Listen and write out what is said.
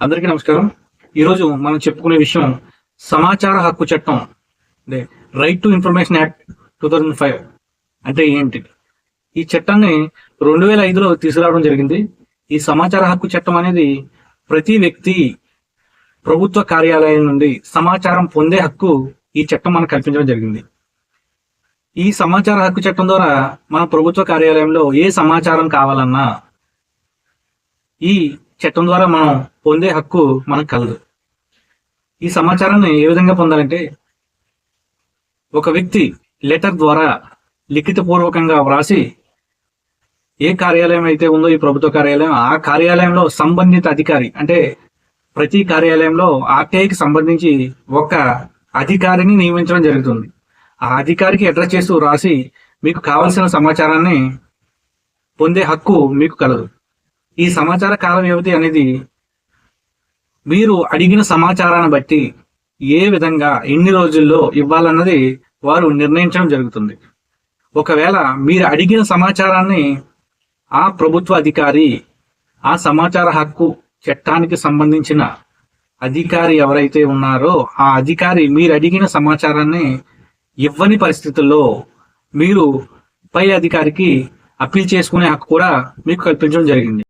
అందరికీ నమస్కారం. ఈరోజు మనం చెప్పుకునే విషయం సమాచార హక్కు చట్టం. అంటే right to information act two thousand five అంటే ఏంటి? ఈ చట్టాన్ని రెండు వేల ఐదులో తీసుకురావడం జరిగింది. ఈ సమాచార హక్కు చట్టం అనేది ప్రతి వ్యక్తి ప్రభుత్వ కార్యాలయం నుండి సమాచారం పొందే హక్కు ఈ చట్టం మనకు కల్పించడం జరిగింది. ఈ సమాచార హక్కు చట్టం ద్వారా మన ప్రభుత్వ కార్యాలయంలో ఏ సమాచారం కావాలన్నా ఈ చట్టం ద్వారా మనం పొందే హక్కు మనకు కలదు. ఈ సమాచారాన్ని ఏ విధంగా పొందాలంటే ఒక వ్యక్తి లెటర్ ద్వారా లిఖితపూర్వకంగా వ్రాసి ఏ కార్యాలయం అయితే ఉందో ఈ ప్రభుత్వ కార్యాలయం ఆ కార్యాలయంలో సంబంధిత అధికారి అంటే ప్రతి కార్యాలయంలో ఆర్టీఐకి సంబంధించి ఒక అధికారిని నియమించడం జరుగుతుంది. ఆ అధికారికి అడ్రస్ చేస్తూ రాసి మీకు కావలసిన సమాచారాన్ని పొందే హక్కు మీకు కలదు. ఈ సమాచార కాల వ్యవధి అనేది మీరు అడిగిన సమాచారాన్ని బట్టి ఏ విధంగా ఎన్ని రోజుల్లో ఇవ్వాలన్నది వారు నిర్ణయించడం జరుగుతుంది. ఒకవేళ మీరు అడిగిన సమాచారాన్ని ఆ ప్రభుత్వ అధికారి ఆ సమాచార హక్కు చట్టానికి సంబంధించిన అధికారి ఎవరైతే ఉన్నారో ఆ అధికారి మీరు అడిగిన సమాచారాన్ని ఇవ్వని పరిస్థితుల్లో మీరు పై అధికారికి అప్పీల్ చేసుకునే హక్కు కూడా మీకు కల్పించడం జరిగింది.